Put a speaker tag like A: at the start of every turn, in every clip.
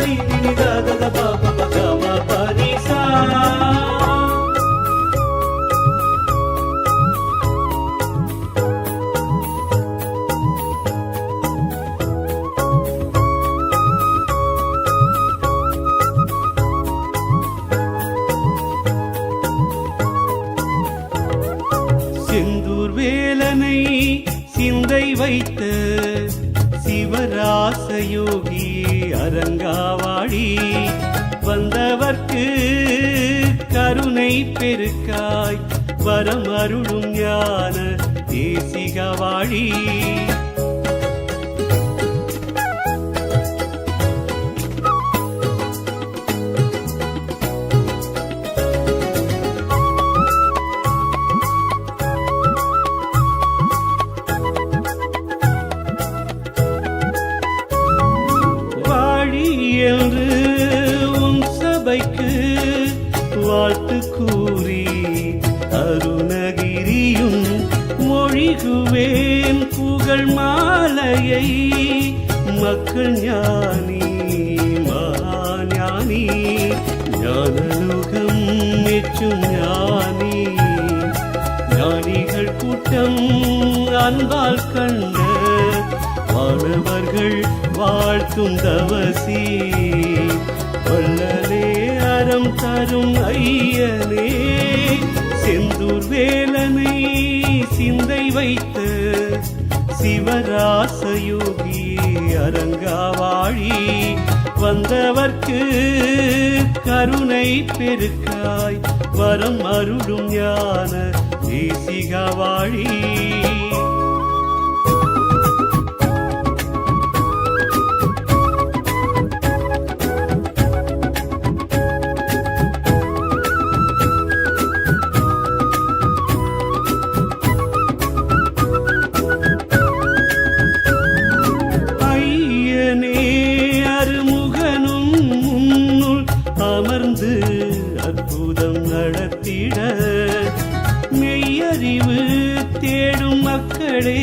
A: நினி தத பாப பகம பரிசா செந்தூர் வேலனை சிந்தை வைத்த சிவராசயோகி அரங்காவாடி வந்தவர்க்கு கருணை பெருக்காய் வரம் அருளும் ஞான தேசிகவாழி கூறி அருணகிரியும் மொழிகுவேன் புகழ் மாலையை. மக்கள் ஞானி மகாஞானி ஞானலுகம் மெச்சும் ஞானி. ஞானிகள் கூட்டம் அன்பால் கண்ட மாணவர்கள் வாழ்த்தும் தவசீ. தரும் ஐயனே செந்தூர் வேலனை சிந்தை வைத்த சிவராசயோகி அரங்காவாழி வந்தவர்க்கு கருணை பெருக்காய் வரம் அருளும் ஞான தேசிகவாழி. மக்களே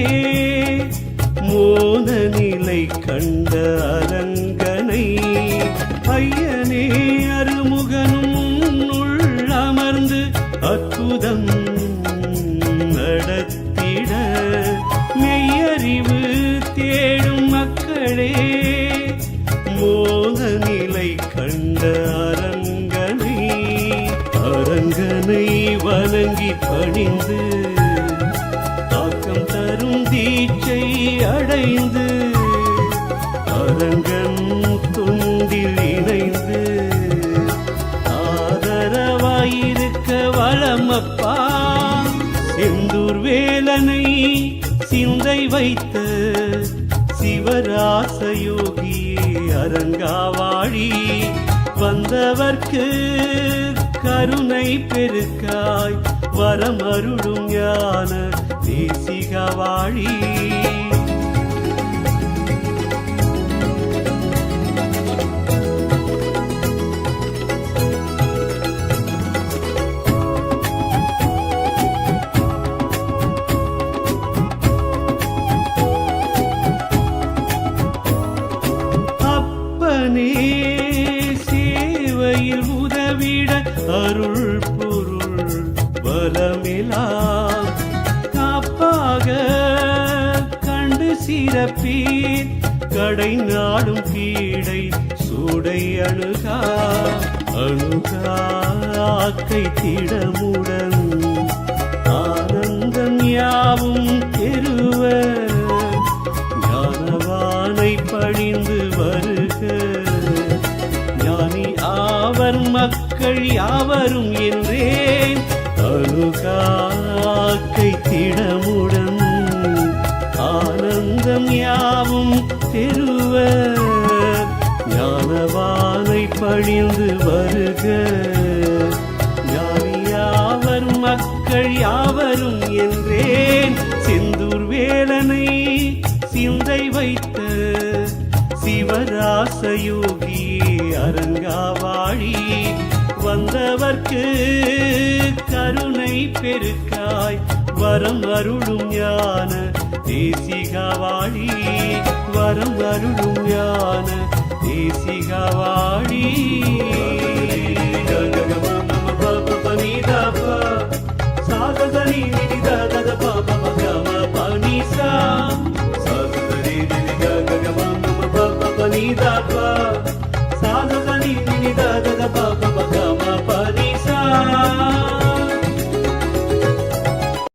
A: மோன நிலை கண்ட அரங்கனை ஐயனே அருமுகனும் முன்னுள் அமர்ந்து அற்புதம் நடத்திட மெய்யறிவு தேடும் மக்களே மோக நிலை கண்ட அரங்கனை அரங்கனை வணங்கி பணிந்து அடைந்து அரங்கன் துண்டில் இணைந்து ஆதரவாயிருக்க வளமப்பா செந்தூர் வேலனை சிந்தை வைத்த சிவராசயோகி அரங்காவாழி வந்தவர்க்கு கருணை பெருக்காய் வரம் அருளும் ஞான தேசிகவாழி. விட அருள் பொருள் பலமிலா. காப்பாக கண்டு சிறப்பீர். கடை நாடும் கீடை சூடை அணுகா. அணுகாக்கை திடமுடன். ஆனந்தம் யாவும் பழிந்து வருக. யாவர் மக்கள் யாவரும் என்றேன். செந்தூர் வேலனை சிந்தை வைத்த சிவராசயோகி அரங்காவாழி. வந்தவர்க்கு கருணை பெருக்காய். வரம் அருளும் ஞான தேசிகாவாழி வரம் அருளும் ஞான దేశిగా వాడి